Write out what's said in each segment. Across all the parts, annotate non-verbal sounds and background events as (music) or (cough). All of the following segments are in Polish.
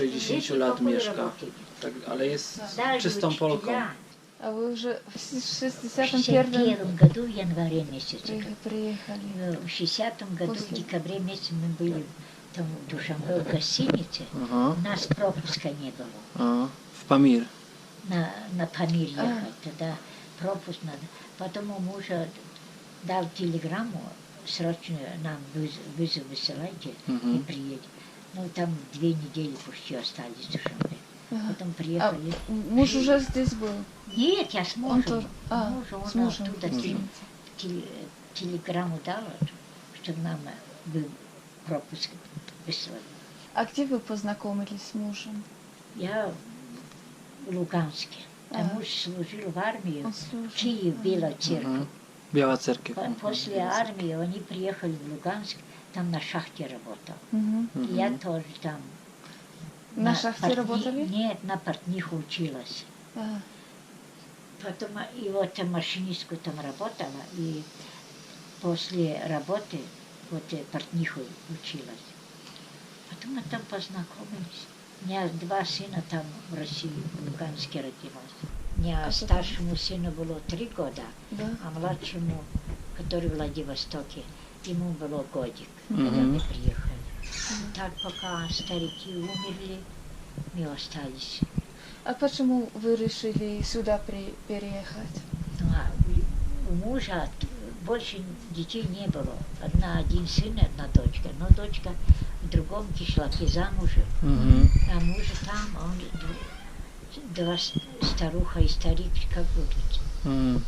60 Здесь lat mieszka. Tak, ale jest czystą Polką. А вы уже в В 61 61 году, в январе месяце. при- приехали. Э, В 60 году, в декабре месяце мы были там в Душанбе в гостинице. У нас пропуска не было. a, w Pamir. На, на Памир А. ехать. Тогда пропуск надо. Потом у мужа дал телеграмму, срочно нам выз- вызов высылайте и приедем. Ну, там две недели почти остались в Душанбе. Ага. Потом А приехали. муж уже здесь был? Нет, я с Он мужем. тоже... А, Мужа, он с мужем. оттуда тел- тел- телеграмму дала, чтобы нам был пропуск выслали. А где вы познакомились с мужем? Я в Луганске. Там Ага. муж служил в армии, Он служил. Киев, Белая церковь. Biała cerkiew. По- После армии они приехали в Луганск, там на шахте работал. Мгм. И Я тоже там. На шахте портни- работали? Нет, на портних училась. А, Потом а, и вот машинистку там работала, и после работы вот портниху училась. Потом мы там познакомились. У меня два сына там в России, в Луганске родилось. У меня Как это? старшему сыну было три года, да. а младшему, который в Владивостоке, ему было годик, когда мы приехали. Так пока старики умерли, мы остались. А почему вы решили сюда при- переехать? Ну, а у- мужа больше детей не было. Одна, один сын, одна дочка. Но дочка в другом кишлаке замужем. Mhm. А муж там, он два старуха и старик, как будут. Mm.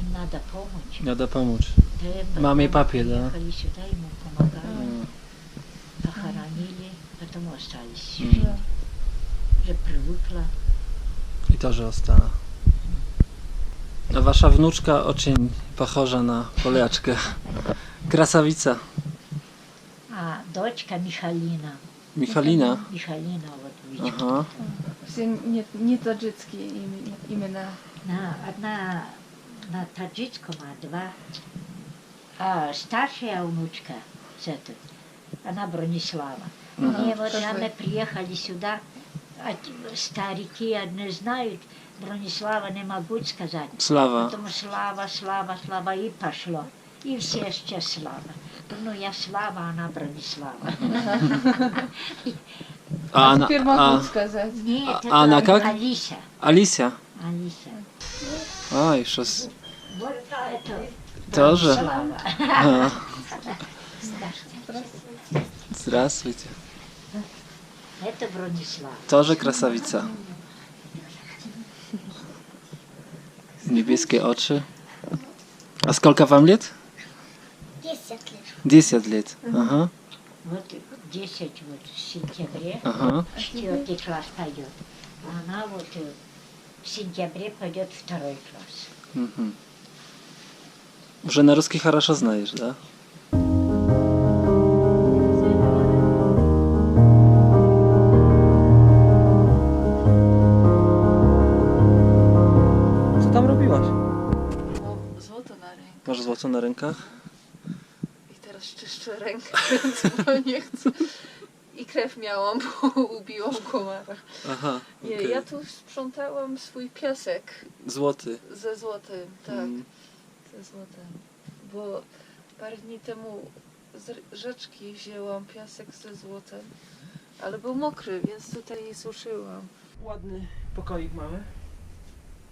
Им надо помочь. Nada pomóc. Да, и Маме и потом папе, да? Приехали сюда, ему помогали, Mm. похоронили, потом остались. Mm. Да. Уже привыкла. I to, że ostała. A wasza wnuczka очень похожа na Polaczkę. Krasawica. А дочка Михалина. Michalina. Михалина, вот видите. Aha. Все не, не таджикские имена. имена. На, одна на таджикском, а два. А старшая внучка, с этой, она Бронислава. Мгм. И вот мы приехали сюда, а старики одни знают, Бронислава не могут сказать. Slawa. Потом Слава, Слава, Слава и пошло. И все сейчас Слава. Ну, я Слава, она Бронислава. A, (laughs) А Anna, теперь могу a сказать. Нет, А это она как? Алиса. Алиса. Z... Вот это Тоже? A. Здравствуйте. Это Бронислав. Тоже krasawica. Niebieskie oczy. A сколько вам лет? 10 лет. 10 лет. Ага. Вот 10 вот в сентябре, Ага. четвертый класс пойдет. А она вот э, в сентябре пойдет второй класс. Мгм. Уже на русский хорошо знаешь, да? Co tam robiłaś? No, złoto na rękę. Masz złoto na rękach? I teraz czyszczę rękę, (laughs) więc bo nie chcę. I krew miałam, bo (laughs) ubiłam komara. Aha. Nie, okej. ja tu sprzątałam swój piasek Złoty. ze złotem, tak, Mm. ze złotem. Bo parę dni temu z rzeczki wzięłam piasek ze złotem, ale był mokry, więc tutaj je suszyłam. Ładny pokoik mamy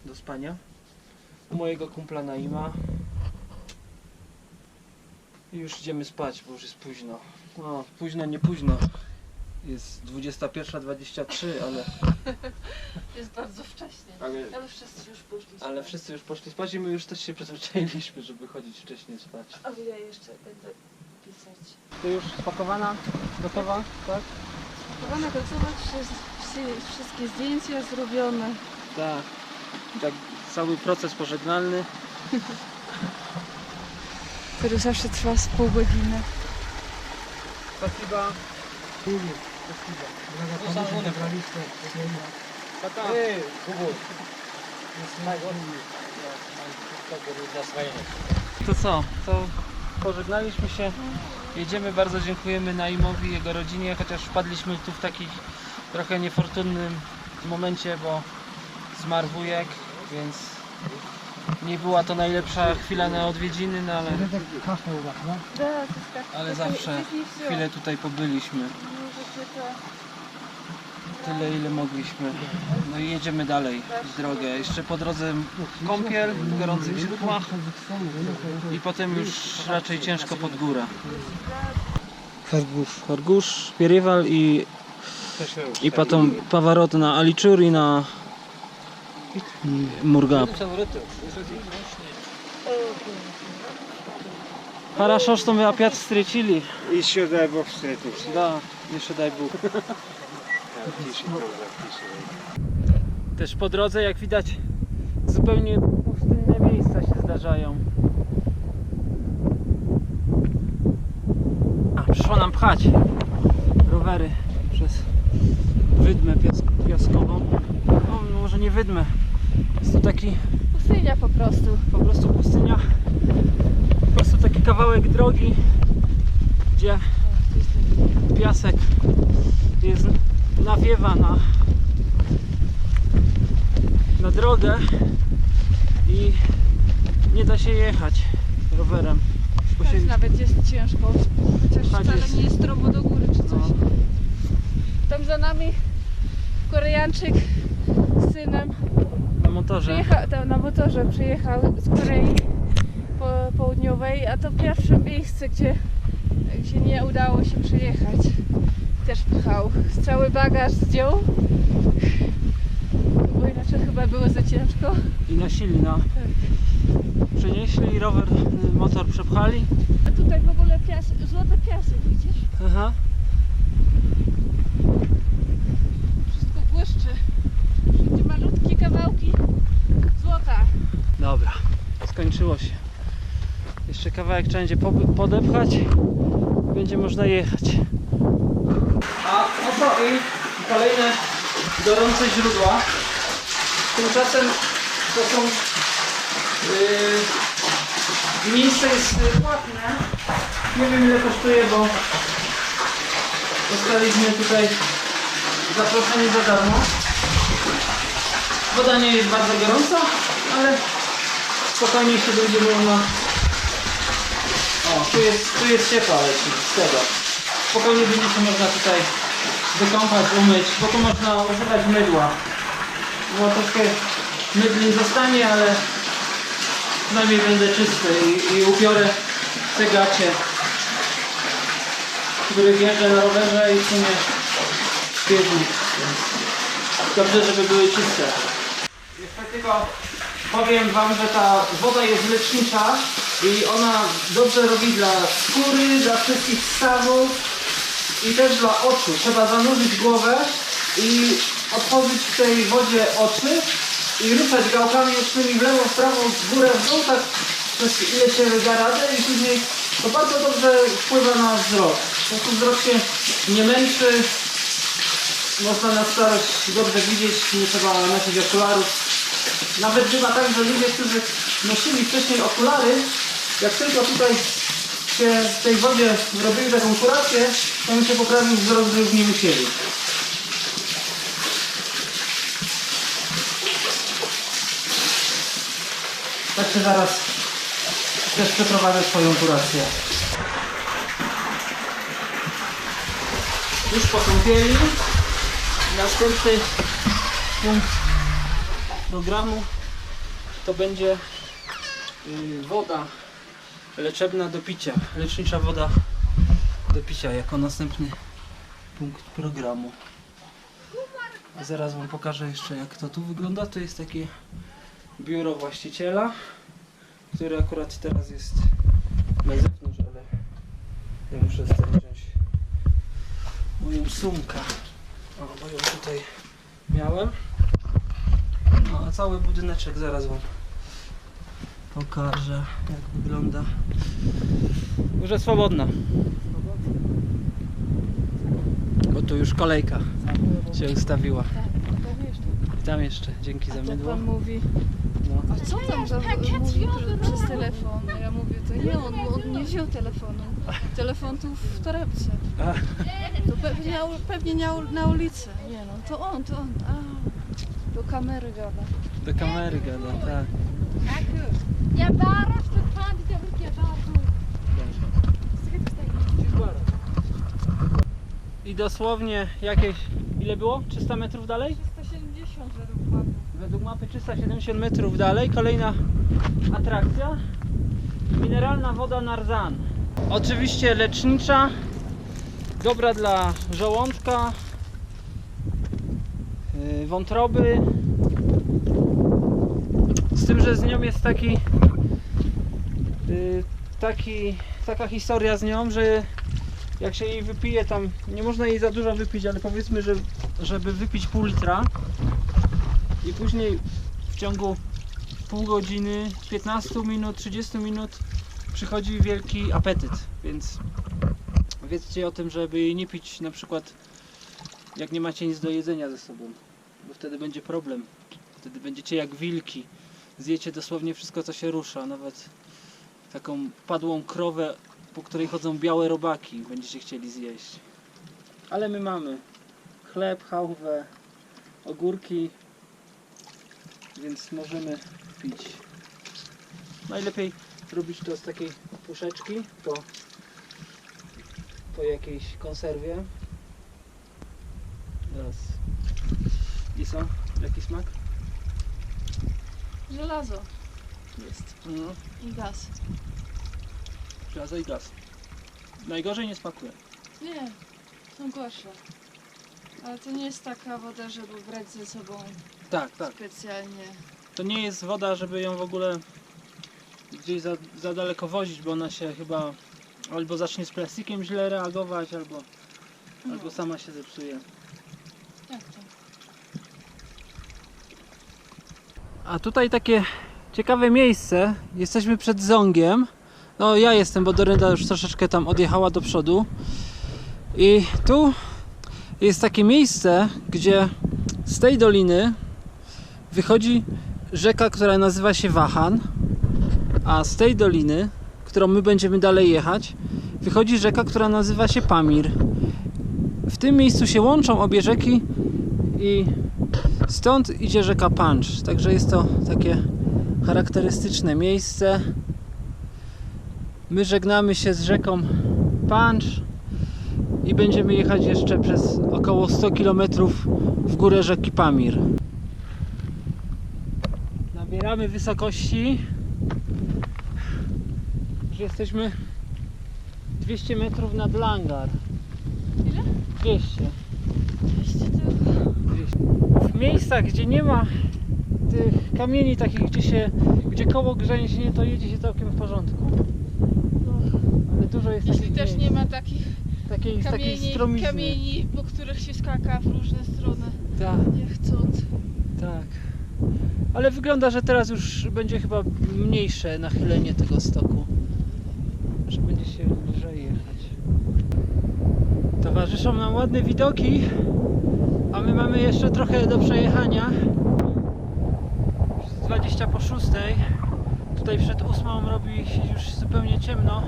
do spania. U mojego kumpla Naima. I już idziemy spać, bo już jest późno. No, późno, nie późno. Jest 21.23, ale, (laughs) Jest bardzo wcześnie. ale, Ale wszyscy już poszli spać. ale wszyscy już poszli spać i my już też się przyzwyczailiśmy, żeby chodzić wcześniej spać. Ale ja jeszcze będę pisać. To już spakowana, gotowa, tak? Kochana gotowa, wszystkie, wszystkie zdjęcia zrobione. Tak. Tak, cały proces pożegnalny. (laughs) Który zawsze trwa z pół godziny. Спасибо. Są one. Tak, tak. To co? To pożegnaliśmy się. Jedziemy, bardzo dziękujemy Naimowi, jego rodzinie, chociaż wpadliśmy tu w taki trochę niefortunnym momencie, bo zmarł wujek, więc nie była to najlepsza chwila na odwiedziny, no ale, ale zawsze chwilę tutaj pobyliśmy. Tyle ile mogliśmy. No i jedziemy dalej w drogę. Jeszcze po drodze kąpiel w gorących źródłach i potem już raczej ciężko pod górę. Fargusz. Fargusz, Pierywal i, i potem Pawarot na Aliczur i na Murgab. Хорошо, что мы опять встретили. Еще дай Бог встретимся. Да, jeszcze daj Bóg. Тише, глаза, тише. Też po drodze, jak widać, zupełnie pustynne miejsca się zdarzają. A, przyszło nam pchać rowery przez wydmę piask piaskową. No, może nie wydmę. Jest to taki Pustynia po prostu. po prostu pustynia. Po prostu taki kawałek drogi, gdzie piasek jest nawiewa na, na drogę i nie da się jechać rowerem. Bo się, Tak nawet jest ciężko. Chociaż Tak wcale jest. nie jest stromo do góry czy coś. no, Tam za nami Koreańczyk z synem na motorze. przyjechał, tam na motorze przyjechał z Korei Południowej, a to pierwsze miejsce, gdzie, gdzie nie udało się przejechać. Też pchał. Cały bagaż zdjął, bo inaczej chyba było za ciężko. I na. Przenieśli rower, y, motor przepchali. A tutaj w ogóle pias, złoty piasek, widzisz? Aha. Wszystko błyszczy. Wszędzie malutkie kawałki złota. Dobra, skończyło się. Jeszcze kawałek trzeba będzie po- podepchać i będzie można jechać. A oto i kolejne gorące źródła. Tymczasem to są yy, miejsce jest y, płatne. Nie wiem ile kosztuje, bo dostaliśmy tutaj zaproszenie za darmo. Woda nie jest bardzo gorąca, ale spokojnie się będzie można... O, tu jest, tu jest ciepła leci z tego. Spokojnie będzie się można tutaj wykąpać, umyć, bo tu można używać mydła. No troszkę mydlin zostanie, ale przynajmniej będę czysty i, i ubiorę te gacie, w których jeżdżę na rowerze i w sumie świeżnik, więc dobrze, żeby były czyste. Jeszcze tylko powiem Wam, że ta woda jest lecznicza i ona dobrze robi dla skóry, dla wszystkich stawów i też dla oczu. Trzeba zanurzyć głowę i otworzyć w tej wodzie oczy i ruszać gałkami ocznymi w lewo, w prawo, w górę, w dół, tak przez ile się da radę i później to bardzo dobrze wpływa na wzrok. Po prostu wzrok się nie męczy, można na starość dobrze widzieć, nie trzeba nosić okularów. Nawet bywa tak, że ludzie, którzy nosili wcześniej okulary, jak tylko tutaj się w tej wodzie robili taką kurację, to im się poprawił już nie musieli. Także zaraz też przeprowadzę swoją kurację. Już po kąpieli. Następny punkt programu to będzie y, woda leczebna do picia, lecznicza woda do picia jako następny punkt programu. Zaraz Wam pokażę jeszcze jak to tu wygląda. To jest takie biuro właściciela, który akurat teraz jest na zewnątrz, ale ja muszę wziąć moją sumkę. O, bo ją tutaj miałem. No, a cały budyneczek zaraz Wam pokażę, jak wygląda. Już swobodna. Bo tu już kolejka się ustawiła. Tak, tam jeszcze. I tam jeszcze, dzięki za mydło. pan mówi, No. A co tam za mówi pr- przez telefon? Ja mówię, to nie, on, on nie wziął telefonu. Telefon tu w torebce. To pewnie, na ul- pewnie na, ul- na ulicy. Nie no, to on, to on. A, do kamery gada. Do kamery gada, tak. I dosłownie jakieś, ile było? 300 metrów dalej? 170 według mapy. Według mapy 370 metrów dalej, kolejna atrakcja. Mineralna woda Narzan. Oczywiście lecznicza, dobra dla żołądka, yy, wątroby. Z tym, że z nią jest taki, taki taka historia z nią, że jak się jej wypije tam, nie można jej za dużo wypić, ale powiedzmy, że żeby wypić pół litra, i później w ciągu pół godziny, 15 minut, 30 minut przychodzi wielki apetyt, więc wiedzcie o tym, żeby jej nie pić na przykład jak nie macie nic do jedzenia ze sobą, bo wtedy będzie problem. Wtedy będziecie jak wilki. Zjecie dosłownie wszystko co się rusza, nawet taką padłą krowę, po której chodzą białe robaki, będziecie chcieli zjeść. Ale my mamy chleb, chałwę, ogórki, więc możemy pić. Najlepiej robić to z takiej puszeczki po, po jakiejś konserwie. Teraz. I? Jaki smak? Żelazo Jest. No, i gaz. żelazo i gaz. Najgorzej nie smakuje. Nie, są gorsze. Ale to nie jest taka woda, żeby brać ze sobą Tak, tak. specjalnie. To nie jest woda, żeby ją w ogóle gdzieś za, za daleko wozić, bo ona się chyba albo zacznie z plastikiem źle reagować, albo, No, albo sama się zepsuje. jak to? A tutaj takie ciekawe miejsce. Jesteśmy przed Zongiem. No ja jestem, bo Dorenda już troszeczkę tam odjechała do przodu. I tu jest takie miejsce, gdzie z tej doliny wychodzi rzeka, która nazywa się Wahan. A z tej doliny, którą my będziemy dalej jechać, wychodzi rzeka, która nazywa się Pamir. W tym miejscu się łączą obie rzeki i Stąd idzie rzeka Pancz, także jest to takie charakterystyczne miejsce. My żegnamy się z rzeką Pancz i będziemy jechać jeszcze przez około 100 km w górę rzeki Pamir. Nabieramy wysokości. Już jesteśmy 200 metrów nad Langar. Ile? 200. 200 tylko. w miejscach, gdzie nie ma tych kamieni takich, gdzie się, gdzie koło grzęźnie, to jedzie się całkiem w porządku. Ale dużo jest Jeśli takich też miejsc, nie ma takich takiej, kamieni, stromizny. kamieni, po których się skaka w różne strony, Tak, nie chcąc. tak. Ale wygląda, że teraz już będzie chyba mniejsze nachylenie tego stoku. Że będzie się lżej jechać. Towarzyszą nam ładne widoki, a my mamy jeszcze trochę do przejechania. Już jest 20 po 6. Tutaj przed 8 robi się już zupełnie ciemno.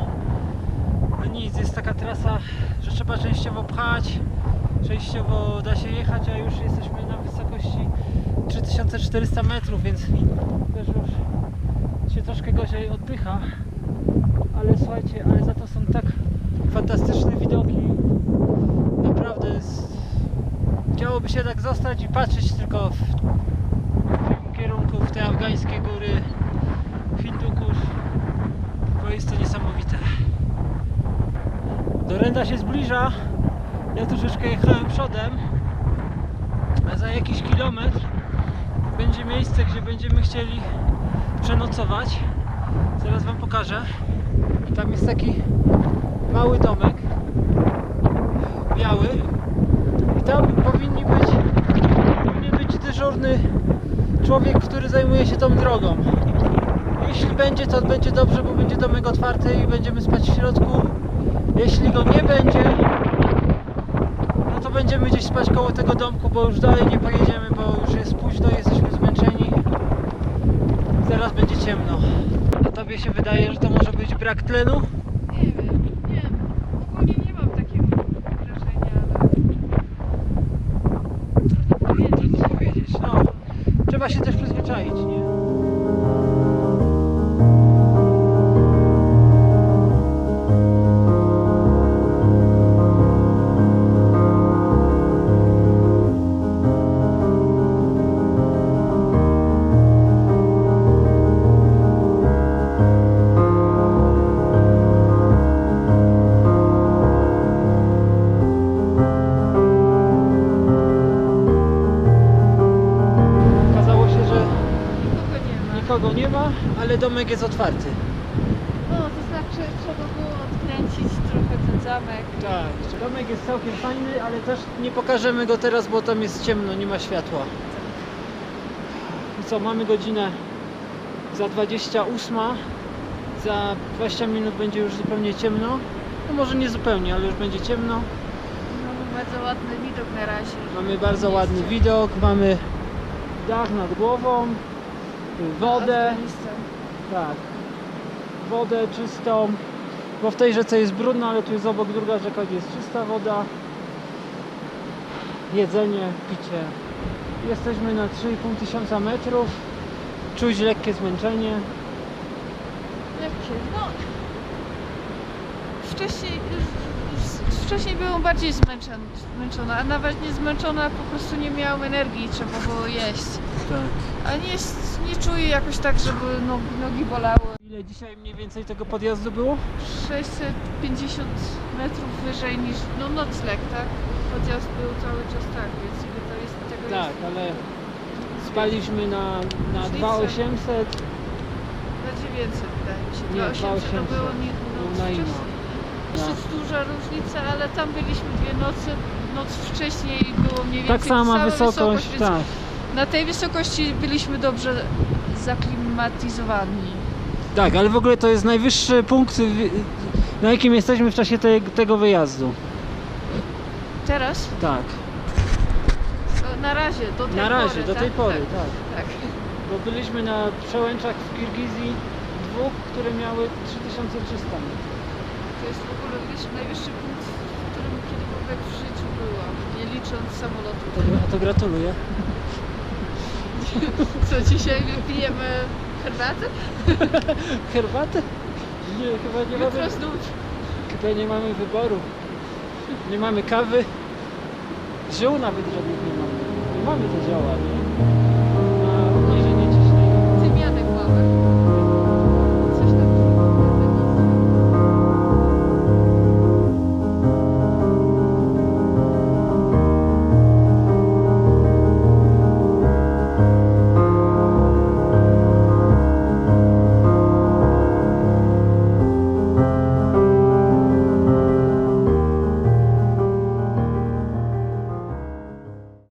No nic, jest taka trasa, że trzeba częściowo pchać, częściowo da się jechać, a już jesteśmy na wysokości 3400 metrów, więc też już się troszkę gorzej oddycha. Ale słuchajcie, ale za to są tak fantastyczne widoki. Naprawdę jest... Chciałoby się tak zostać i patrzeć tylko w te afgańskie góry Hindukusz, bo jest to niesamowite. Dorenda się zbliża. Ja troszeczkę jechałem przodem. A za jakiś kilometr będzie miejsce, gdzie będziemy chcieli przenocować. Zaraz Wam pokażę. Tam jest taki mały domek. Biały. I tam powinni być, powinien być dyżurny człowiek, który zajmuje się tą drogą. Jeśli będzie, to będzie dobrze, bo będzie domek otwarty i będziemy spać w środku. Jeśli go nie będzie, no to będziemy gdzieś spać koło tego domku, bo już dalej nie pojedziemy, bo już jest późno, jesteśmy zmęczeni. Zaraz będzie ciemno. A tobie się wydaje, że to może być brak tlenu? Ale domek jest otwarty. No, to znaczy trzeba było odkręcić trochę ten zamek. Tak, domek jest całkiem fajny, ale też nie pokażemy go teraz, bo tam jest ciemno, nie ma światła. I co, mamy godzinę za 28, za 20 minut będzie już zupełnie ciemno. No może nie zupełnie, ale już będzie ciemno. Mamy bardzo ładny widok na razie. Mamy bardzo ładny widok, mamy dach nad głową, wodę, Afganistan. Tak, wodę czystą, bo w tej rzece jest brudno, ale tu jest obok druga rzeka, gdzie jest czysta woda, jedzenie, picie. Jesteśmy na 3,5 tysiąca metrów, czuć lekkie zmęczenie. Jakie? No. Wcześniej, wcześniej byłam bardziej zmęczona, zmęczona, a nawet nie zmęczona, po prostu nie miałam energii, trzeba było jeść. Tak. A nie, nie czuję jakoś tak, żeby nogi, nogi bolały. Ile dzisiaj mniej więcej tego podjazdu było? 650 metrów wyżej niż, no nocleg, tak? Podjazd był cały czas tak, więc ile to jest tego Tak, jest ale spaliśmy na, na Różnica. 2800. na 900 wydaje mi się. Nie, 2800 to 2800. było nie, noc na No. Dosyć duża różnica, ale tam byliśmy dwie nocy, noc wcześniej było mniej więcej Tak sama sama wysokość, więc tak. Na tej wysokości byliśmy dobrze zaklimatyzowani. Tak, ale w ogóle to jest najwyższy punkt, na jakim jesteśmy w czasie te, tego wyjazdu. Teraz? Tak, No, Na razie, do tej na razie, pory, do tak? tej pory, Tak, tak. tak. Bo byliśmy na przełęczach w Kirgizji dwóch, które miały 3300 metrów. To jest w ogóle najwyższy punkt, w którym kiedykolwiek w życiu byłam, nie licząc samolotu. To, a to gratuluję. (laughs) Co dzisiaj wypijemy herbatę? (laughs) Herbatę? Nie, chyba nie Jutro mamy, znów. chyba nie mamy wyboru. Nie mamy kawy. Ziół nawet żadnych nie mamy. Nie mamy te zioła, nie?